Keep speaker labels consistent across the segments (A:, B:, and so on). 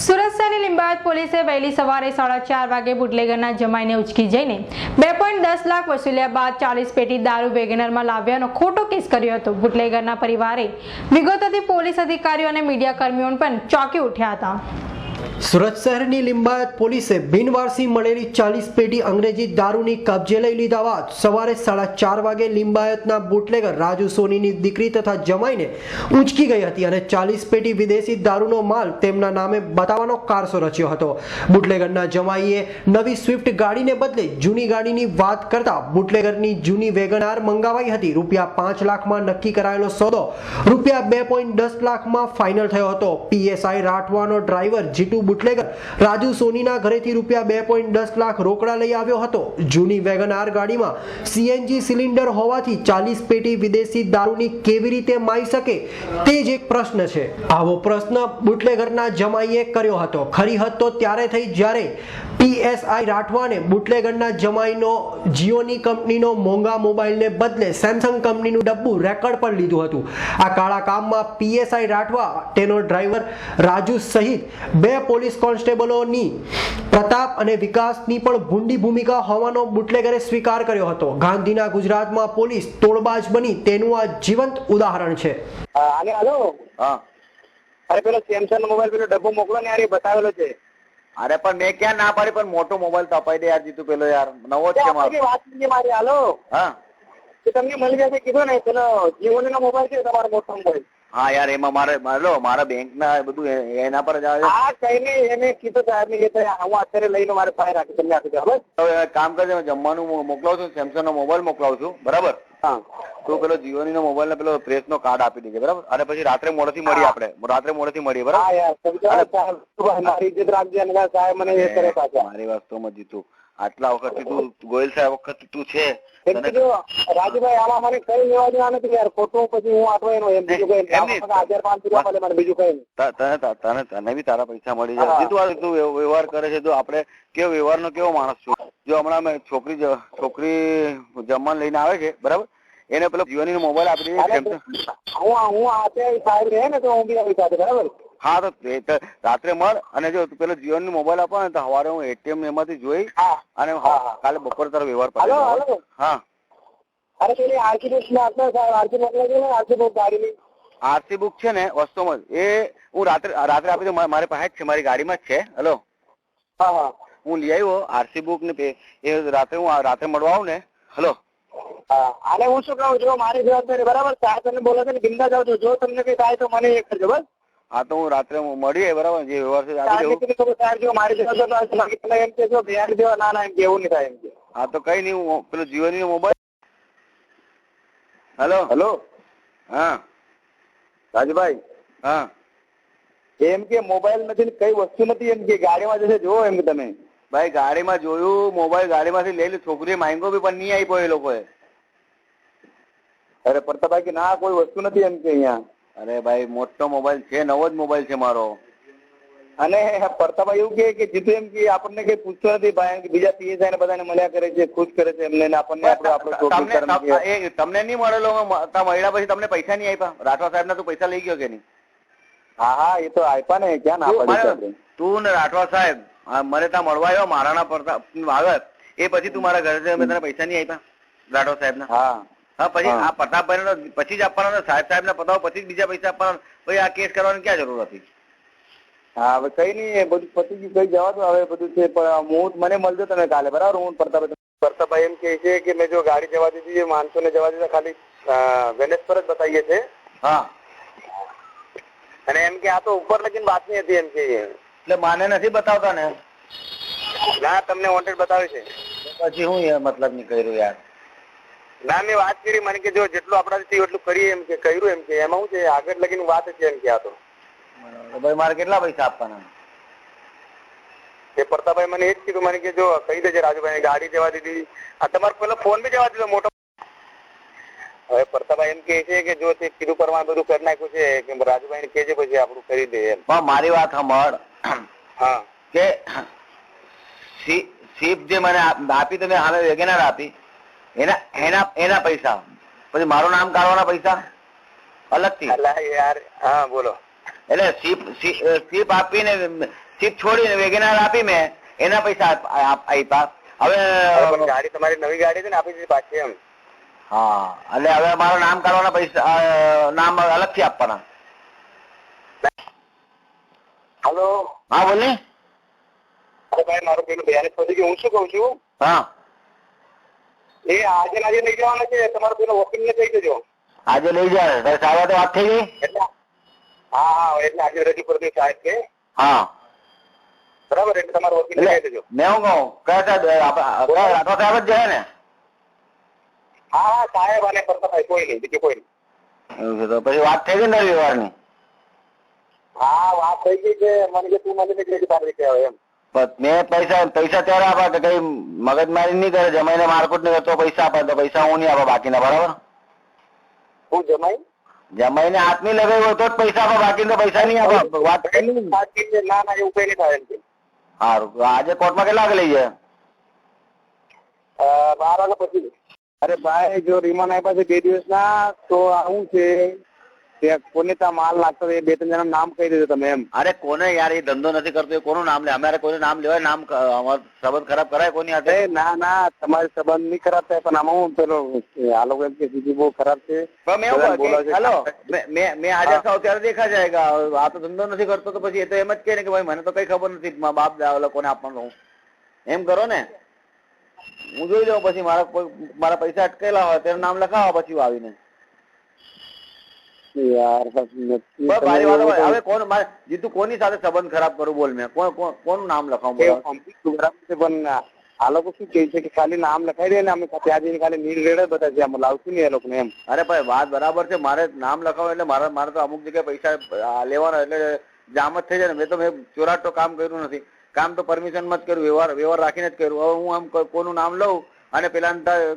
A: સુરત શહેરની લિંબાયત પોલીસે વહેલી સવારે સાડા ચાર વાગે બુટલેગરના જમાઈને ઉચકી જઈને બે પોઈન્ટ દસ લાખ વસૂલ્યા બાદ ચાલીસ પેટી દારૂ વેગનરમાં લાવ્યાનો ખોટો કેસ કર્યો હતો. બુટલેગરના પરિવારે વિગતોથી પોલીસ અધિકારીઓ અને મીડિયા કર્મીઓ પણ ચોંકી ઉઠ્યા હતા.
B: સુરત શહેરની લિંબાયત પોલીસે બિનવારસી મળેલી ચાલીસ પેટી અંગ્રેજી દારૂની કબજે લઈ લીધા બાદ સવારે સાડા ચાર વાગે લિંબાયતના બુટલેગર રાજુ સોનીની દીકરી તથા જમાઈને ઉંચકી ગઈ હતી અને ચાલીસ પેટી વિદેશી દારૂનો માલ તેમના નામે બતાવવાનો કારસો રચ્યો હતો. બુટલેગરના જમાઈએ નવી સ્વિફ્ટ ગાડીને બદલે જૂની ગાડીની વાત કરતા બુટલેગરની જૂની વેગનાર મંગાવાઈ હતી. રૂપિયા પાંચ લાખમાં નક્કી કરાયેલો સોદો રૂપિયા બે પોઈન્ટ દસ લાખમાં ફાઇનલ થયો હતો. પીએસઆઈ રાઠવાનો ડ્રાઈવર જીટુ બુટલેગર. રાજુ સોનીના ઘરેથી રૂપિયા બે પોઈન્ટ દસ લાખ રોકડા લઈ આવ્યો હતો. જૂની વેગનાર ગાડીમાં સીએનજી સિલિન્ડર હોવાથી ચાલીસ પેટી વિદેશી દારૂની કેવી રીતે માઈ શકે તે જ એક પ્રશ્ન છે. આવો પ્રશ્ન બુટલેગરના જમાઈએ કર્યો હતો. ખરી હદ તો ત્યારે થઈ જ્યારે પીએસઆઈ રાઠવાને બુટલેગરના જમાઈનો, જીઓની કંપનીનો મોંઘા મોબાઈલને બદલે સેમસંગ કંપનીનું ડબ્બુ રેકર્ડ પર લીધું હતું. આ કાળા કામમાં પીએસઆઈ રાઠવા, તેનો ડ્રાઈવર રાજુ સહિત બે પોલીસ કોન્સ્ટેબલોની પ્રતાપ અને વિકાસની પણ ભૂંડી ભૂમિકા હોવાનો બુટલેગરે સ્વીકાર કર્યો હતો. ગાંધીના ગુજરાતમાં પોલીસ તોડબાજ બની તેનું આ જીવંત ઉદાહરણ છે.
C: અરે હાલો.
D: હા.
C: અરે પેલો સેમસંગ મોબાઈલ પેલો ડબ્બો મોકલો ને યાર એ બતાવેલો છે.
D: અરે પણ મેં ક્યાં ના પાડી પણ મોટો મોબાઈલ તો અપાઈ દે યાર જીતુ પેલો યાર. નવો જ છે મારો.
C: વાત મારી હાલો.
D: હા.
C: તો તમને મળી જશે કીધું ને પેલો જીઓનો મોબાઈલ છે તમારો મોટો મોબાઈલ
D: હા યાર એમાં મારે મારો મારા બેંક ના બધું એના પર જ આવે.
C: આ કઈ નહીં એને કીધું સાહેબ ને કે હું અત્યારે લઈને મારે પાસે રાખી તમને આપી દઉં
D: હવે કામ કરજે જમવાનું મોકલાવું છું સેમસંગ નો મોબાઈલ મોકલાવું છું બરાબર?
C: હા.
D: તો પેલો જીઓની નો મોબાઈલ ને પેલો પ્રેસ નો કાર્ડ આપી દેજે બરાબર? અને પછી રાત્રે મોડેથી મળીએ આપણે રાત્રે મોડેથી મળીએ બરાબર?
C: મારી ઇજ્જત રાખજે અને સાહેબ મને એ કરે પાછા.
D: મારી વસ્તુમાં જીતું આટલા વખત તું ગોયલ સાહેબ વખત તું છે?
C: રાજુભાઈ આમાં મને કઈ લેવા દેવા નથી યાર. ખોટું પછી હું આટલો એનો એમ બીજું કઈ હજાર પાંચસો રૂપિયા મળે મને બીજું કઈ
D: તને ત- તને તને બી તારા પૈસા મળી જાય. આ તું વ્યવહાર કરે છે તો આપણે કેવો વ્યવહારનો કેવો માણસ છું? જો હમણાં મેં છોકરી છોકરી જમવાનું લઈને આવે છે બરાબર? એને પેલો જીવની મોબાઈલ આપી દઈએ
C: હું હું આજે સાહેબ રહે ને તો હું બી આવી સાથે બરાબર?
D: હા તો રાત્રે મળ અને જો પેલો જીઓ નું મોબાઈલ આપો ને તો સવારે હું એટીએમ એમાંથી જોઈ અને. કાલે બપોર તારો વ્યવહાર. દઉં. હા.
C: અરે પેલી આરસી બુક આપતા સાહેબ આરસી મોકલાઈ દો ને આરસી બુક ગાડીની.
D: આરસી બુક છે ને વસ્તુમાં એ હું રાત્રે રાત્રે આપી દઉં મારી પાસે જ છે મારી ગાડીમાં જ છે. હેલો.
C: હા હા.
D: હું લઈ આવ્યો આરસી બુક ને એ રાત્રે હું રાત્રે મળવા આવું ને. હેલો.
C: અને હું શું કહું જો મારી જવાબદારી બરાબર સાહેબ તમને બોલો છે ને બિંદા જાવ છો જો તમને કઈ થાય તો મને એ કરજો બસ.
D: હા તો હું રાત્રે હું મળીએ બરાબર જે વ્યવહાર છે આપી
C: સાહેબ
D: દઉં
C: કીધું તો સાહેબ જો મારી જવાબદારી તો બાકી તમે એમ કહેશો બેગ દેવા ના ના એમ કેવું નહીં થાય એમ કે
D: હા તો કઈ નહીં હું પેલો જીવનની મોબાઈલ હેલો
C: હેલો
D: હા.
C: રાજભાઈ?
D: હા.
C: એમ કે મોબાઈલ નથી ને કઈ વસ્તુ નથી એમ કે ગાડીમાં જશે જો એમ કે તમે.
D: ભાઈ ગાડીમાં જોયું મોબાઈલ ગાડીમાંથી લઈ લે છોકરીએ માંગ્યો બી પણ નહીં આપ્યો એ લોકોએ.
C: અરે પ્રતાપભાઈ કે ના કોઈ વસ્તુ નથી એમ કે અહીંયા.
D: અરે ભાઈ મોટો મોબાઈલ છે નવો જ મોબાઈલ છે મારો.
C: અને પ્રતાપભાઈ એવું કે કે જીતું એમ કે આપણને કઈ પૂછતો નથી ભાઈ બીજા પીએસઆઈ ને બધાને મળ્યા કરે છે ખુશ કરે છે એમને આપણને આપણો આપણો
D: તમને એ નહીં મળેલો મળ્યા પછી તમને પૈસા નહીં આપ્યા રાઠવા સાહેબ ના તું પૈસા લઈ ગયો કે નહીં?
C: હા હા એ તો આપ્યા ને ક્યાં ના
D: તું-
C: પાડી?
D: તું ને રાઠવા સાહેબ મને ત્યાં મળવા આવ્યો મારાના પરતા આગળ એ પછી તું મારા ઘરે છે મેં તને પૈસા નહીં આપ્યા રાઠવા સાહેબ ના
C: હા.
D: હા પછી. આ પ્રતાપભાઈ પછી જ આપવાના સાહેબ સાહેબ ને પતાવો પછી જ બીજા પૈસા આપવાના. આ કેસ કરવાની ક્યાં જરૂર હતી?
C: હા હવે કઈ નહીં બધું પતી ગયું કઈ જવા દો. હવે બધું છે પણ હું મને મળજો તમે કાલે બરાબર? હું પ્રતાપભાઈ પ્રતાપભાઈ એમ કે છે કે મેં જો ગાડી જવા દીધી છે માણસોને જવા દીધા ખાલી વેનેસ પર જ બતાવીએ છે.
D: હા.
C: અને એમ કે આ તો ઉપર લગીને નહીં હતી એમ કે.
D: એટલે માને નથી બતાવતા ને?
C: ના તમને વોન્ટેડ બતાવે છે.
D: પછી હું મતલબ નીકળી રહ્યું યાર?
C: ના મેં વાત કરી મને કે જો જેટલું આપણાથી થયું એટલું કરીએ એમ કે કર્યું એમ કે એમાં શું છે? આગળ લગીને વાત છે એમ કે આ તો.
D: ભાઈ મારે કેટલા પૈસા આપવાના?
C: એ પ્રતાપભાઈ મને એ જ કીધું મને કે જો કહી દેજે રાજુભાઈ ગાડી જવા દીધી. આ તમારે પેલો ફોન બી જવા દીધો મોટો. હવે પ્રતાપભાઈ એમ કે છે કે જો તે કીધું પ્રમાણે બધું કરી નાખ્યું છે કે રાજુભાઈ ને છે પછી આપણું કરી દે એમ.
D: મારી વાત સાંભળ.
C: હા.
D: કે સી- સીપ જે મને આપી તમે હાલે વેગેનાર આપી. એના એના એના પૈસા. પછી મારું નામ કાઢવાના પૈસા? અલગથી.
C: અલા યાર હા બોલો.
D: એટલે સીપ સીપ આપીને સીપ છોડીને વેગેનાર આપી મેં એના પૈસા આપ- આપ- આપ્યા.
C: હવે ગાડી તમારી નવી ગાડી છે ને આપી દીધી પાછી એમ.
D: હા એટલે હવે મારું નામ કાઢવાના પૈસા નામ નામ અલગથી આપવાના.
C: હલો.
D: હા બોલ
C: ભાઈ મારું પેલું બેલેન્સ પતી ગયું. હું શું કઉ છું?
D: હા.
C: એ આજે ને આજે લઈ જવાના છે તમારો પેલો વકીલ ને કહી દેજો
D: આજે લઈ જાય સાહેબ તો વાત થઈ ગઈ?
C: એટલે હા હા એટલે આજે રજૂ કરી સાહેબ કે.
D: હા.
C: બરાબર એટલે તમારો વકીલ કહી દેજો
D: મેં હું કહું કયા સાહેબ રાઠોડ સાહેબ જ જાય ને?
C: હા હા સાહેબ અને પરતાભાઈ કોઈ નહીં બીજું કોઈ નહીં.
D: તો પછી વાત થઈ ગઈ ને રવિવારની
C: હા વાત થઈ ગઈ છે મને કે તું મને નીકળી તારી રીતે હવે એમ.
D: મેં પૈસા પૈસા ત્યારે આપા કે કઈ મગજમારી નહીં કરે જમાઈને મારકુટ નહીં કરતો પૈસા આપે તો પૈસા હું નહીં આપા બાકીના બરાબર?
C: હું જમાઈ?
D: જમાઈને હાથ નહીં લગાવ્યો હોય તો જ પૈસા આપા બાકી તો પૈસા નહીં આપા. વાત કરી ને?
C: છે. ના ના એવું કઈ નહીં થાય
D: સારું આજે કોર્ટમાં કેટલા વાગે લઈ જાય
C: બાર વાગ્યા પછી. અરે ભાઈ જો રિમાન્ડ આપ્યા છે બે દિવસના તો આ શું છે. તે કોને ત્યાં માલ નાખતો એ બે ત્રણ જણા નામ કહી દેજો તમે એમ.
D: અરે કોને યાર એ ધંધો નથી કરતો એ કોનું નામ લે? અમારે કોઈ નામ લેવાય નામ સંબંધ ખરાબ કરાય કોની હાથે?
C: ના ના તમારે સંબંધ નહીં ખરાબ થાય પણ આમાં હું પેલો આ લોકો એમ કે સીધી બહુ ખરાબ છે.
D: પણ મેં. હેલો મેં મેં- મેં હાજર ત્યારે દેખા જાયગા આ તો ધંધો નથી કરતો તો પછી એ તો એમ જ કહે ને કે ભાઈ મને તો કઈ ખબર નથી બાપ લોકોને આપવાનું હું. એમ કરો ને. હું જોઈ લઉં પછી મારા મારા પૈસા અટકેલા હોય તેનું નામ લખાવો પછી હું આવીને
C: યાર નથી
D: મારી વાત હવે કોણ મારે જીતુ કોની સાથે સંબંધ ખરાબ કરું બોલ મેં? કોણ કોણ- કોનું નામ લખાવું
C: બરાબર છે પણ આ લોકો શું કહે છે કે ખાલી નામ લખાઈ દે ને અમે ત્યાં જઈને ખાલી નીલ રેડ બધા લાવશું નહીં એ લોકોને એમ.
D: અરે ભાઈ વાત બરાબર છે મારે નામ લખાવો એટલે મારે મારે તો અમુક જગ્યાએ પૈસા લેવાના એટલે જામ જ થઈ જાય ને. મેં તો મેં ચોરાટ તો કામ કર્યું નથી. કામ તો પરમિશનમાં જ કર્યું વ્યવહાર વ્યવહાર રાખીને જ કર્યું. હવે હું આમ કોનું નામ લઉં? અને પેલા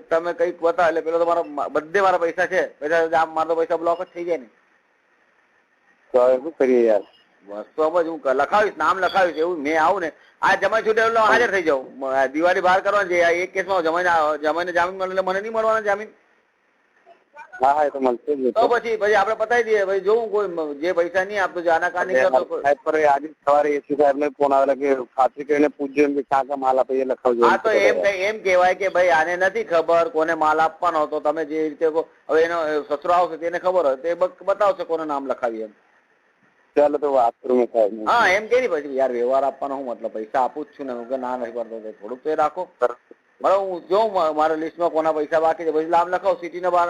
D: તમે કંઈક બતા એટલે પેલો તો મારા બધે મારા પૈસા છે. પૈસા આમ મારો પૈસા બ્લોક જ થઈ જાય ને.
C: તો શું કરીએ યાર?
D: વસ્તુ સમજ હું લખાવીશ નામ લખાવીશ એવું મેં આવું ને. આ જમાઈ છૂટે એટલે હાજર થઈ જાઉં. દિવાળી બહાર કરવાની છે. આ એક કેસમાં જમાઈને જમાઈને જામીન મળે એટલે મને નહીં મળવાના જામીન.
C: હા હા એ તો મળશે જ
D: તો. પછી પછી આપણે પતાવી દઈએ ભાઈ જોવું કોઈ જે પૈસા નહીં આપતો આના કારણે
C: સાહેબ પર આજે સવારે એસી સાહેબ ને ફોન આવેલા કે ખાતરી કરીને પૂછજો એમ કે ક્યાં ક્યાં માલ આપે એ લખાવજો
D: હા તો એમ એમ કહેવાય કે ભાઈ આને નથી ખબર કોને માલ આપવાનો તો તમે જે રીતે હવે એનો સસરો આવશે તેને ખબર હોય તો એ બતાવશે કોને નામ લખાવી એમ.
C: ચાલો તો વાત કરું મેં સાહેબ
D: હા એમ કે પછી યાર વ્યવહાર આપવાનો હું મતલબ પૈસા આપું જ છું ને હું કે ના નથી કરતો થોડુંક તો એ રાખો. બરાબર. હું જોઉં મારા લિસ્ટમાં કોના પૈસા બાકી છે પછી નામ લખાવ સિટીના બહાર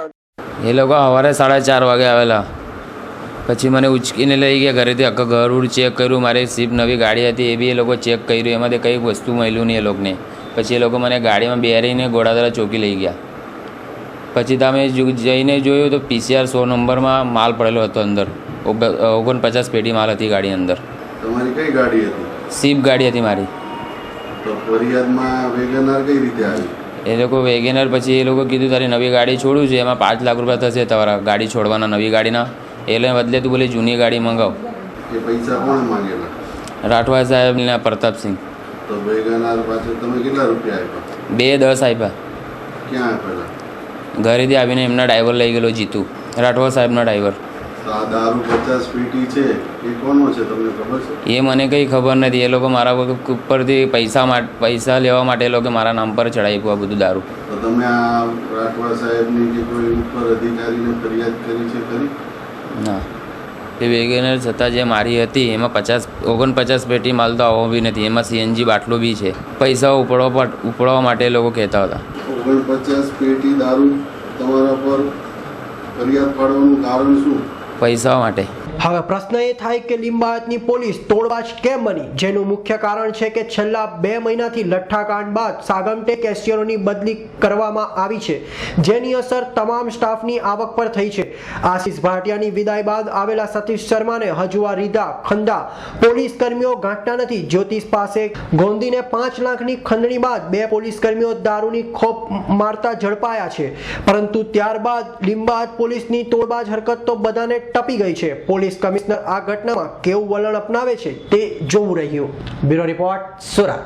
E: એ લોકો સવારે સાડા ચાર વાગે આવેલા. પછી મને ઉચકીને લઈ ગયા ઘરેથી આખા ઘર ઉડ ચેક કર્યું મારી સીપ નવી ગાડી હતી એ બી એ લોકો ચેક કર્યું એમાંથી કંઈક વસ્તુ મળ્યું નહીં એ લોકોને. પછી એ લોકો મને ગાડીમાં બેરીને ગોળાદરા ચોકી લઈ ગયા. પછી તમે જઈને જોયું તો પીસીઆર સો નંબરમાં માલ પડેલો હતો અંદર. ઓગણપચાસ પેટી માલ હતી ગાડી અંદર.
F: તમારી કઈ ગાડી હતી?
E: સીપ ગાડી હતી મારી.
F: તો ફરિયાદમાં વેગનાર કઈ રીતે આવી?
E: એ લોકો વેગેનર પછી એ લોકો કીધું તારી નવી ગાડી છોડું છે એમાં પાંચ લાખ રૂપિયા થશે તમારા ગાડી છોડવાના નવી ગાડીના. એટલે બદલે તું બોલી જૂની ગાડી મંગાવ.
F: એ પૈસા કોણે માંગેલા?
E: રાઠવા સાહેબ ને પ્રતાપસિંહ
F: તો વેગનાર પાછળ તમે કેટલા રૂપિયા આપ્યા?
E: બે દસ આપ્યા.
F: ક્યાં આપેલા
E: ઘરેથી આવીને એમના ડ્રાઈવર લઈ ગયેલો જીતુ. રાઠવા સાહેબના ડ્રાઈવર.
F: દારૂ પચાસ પેટી છે એ કોનો છે તમને ખબર છે?
E: એ મને કંઈ ખબર નથી. એ લોકો મારા ઉપરથી પૈસા પૈસા લેવા માટે એ લોકો મારા નામ પર ચડાવ્યું આ બધું દારૂ.
F: તો તમે આ રાઠવા સાહેબની કે કોઈ ઉપર અધિકારીને ફરિયાદ કરી છે ખરી?
E: ના. એ વેગેનર છતાં જે મારી હતી એમાં પચાસ ઓગણપચાસ પેટી માલ તો આવો બી નથી. એમાં સીએનજી બાટલો બી છે. પૈસા ઉપડવા ઉપડવા માટે લોકો કહેતા હતા.
F: ઓગણપચાસ પેટી દારૂ તમારા પર ફરિયાદ પાડવાનું કારણ શું?
E: પૈસા માટે.
B: હવે પ્રશ્ન એ થાય કે લિંબાયતની પોલીસ તોડબાજ કેમ બની? જેનું મુખ્ય કારણ છે કે છેલ્લા બે મહિનાથી લઠ્ઠાકાંડ બાદ સાગમટે કેશિયરોની બદલી કરવામાં આવી છે, જેની અસર તમામ સ્ટાફની આવક પર થઈ છે. આશીષ ભાટિયાની વિદાય બાદ આવેલા સતીશ શર્માને હજુ આ રીધા ખંડા. પોલીસ કર્મીઓ ગાંઠતા નથી. જ્યોતિષ પાસે ગોંધીને પાંચ લાખની ખંડણી બાદ બે પોલીસ કર્મીઓ દારૂની ખોપ મારતા ઝડપાયા છે. પરંતુ ત્યારબાદ લિંબાયત પોલીસની તોડબાજ હરકત તો બધાને ટપી ગઈ છે. પોલીસ કમિશનર આ ઘટનામાં કેવું વલણ અપનાવે છે તે જોવું રહ્યું. Bureau report Surat.